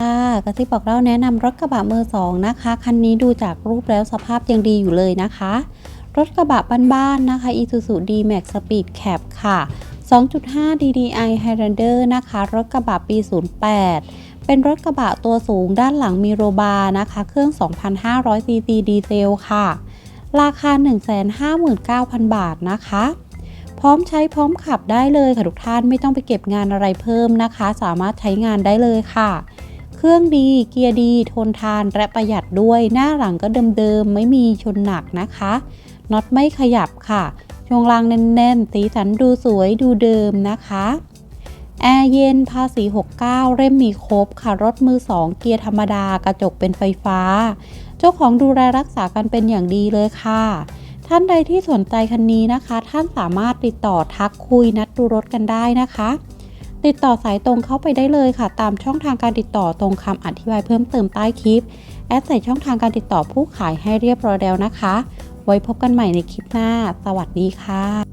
ค่ะกระซิบบอกเล่าแนะนำรถกระบะมือสองนะคะ คันนี้ดูจากรูปแล้วสภาพยังดีอยู่เลยนะคะ รถกระบะบ้านๆนะคะ Isuzu D-Max Speed Cab ค่ะ 2.5 DDI Highlander นะคะ รถกระบะปี 08 เป็นรถกระบะตัวสูงด้านหลังมีโรบาร์นะคะ เครื่อง 2,500 cc ดีเซลค่ะ ราคา 159,000 บาทนะคะ พร้อมใช้พร้อมขับได้เลยค่ะทุกท่านไม่ต้องไปเก็บงานอะไรเพิ่มนะคะ สามารถใช้งานได้เลยค่ะ เครื่องดีเกียร์ดี ทนทานและประหยัดด้วย หน้าหลังก็เดิมๆ ไม่มีชนหนักนะคะน็อตไม่ขยับค่ะ ช่วงล่างแน่นๆ สีสันดูสวยดูเดิมนะคะแอร์เย็นภาษี 69 เล่มมีครบค่ะ รถมือ 2 เกียร์ธรรมดากระจกเป็นไฟฟ้า เจ้าของดูแลรักษากันเป็นอย่างดีเลยค่ะ ท่านใดที่สนใจคันนี้นะคะ ท่านสามารถติดต่อทักคุยนัดดูรถกันได้นะคะ ติดต่อสายตรงเข้าไปได้เลยค่ะ ตามช่องทางการติดต่อตรงคำอธิบายเพิ่มเติมใต้คลิป แอดใส่ช่องทางการติดต่อผู้ขายให้เรียบร้อยแล้วนะคะ ไว้พบกันใหม่ในคลิปหน้า สวัสดีค่ะ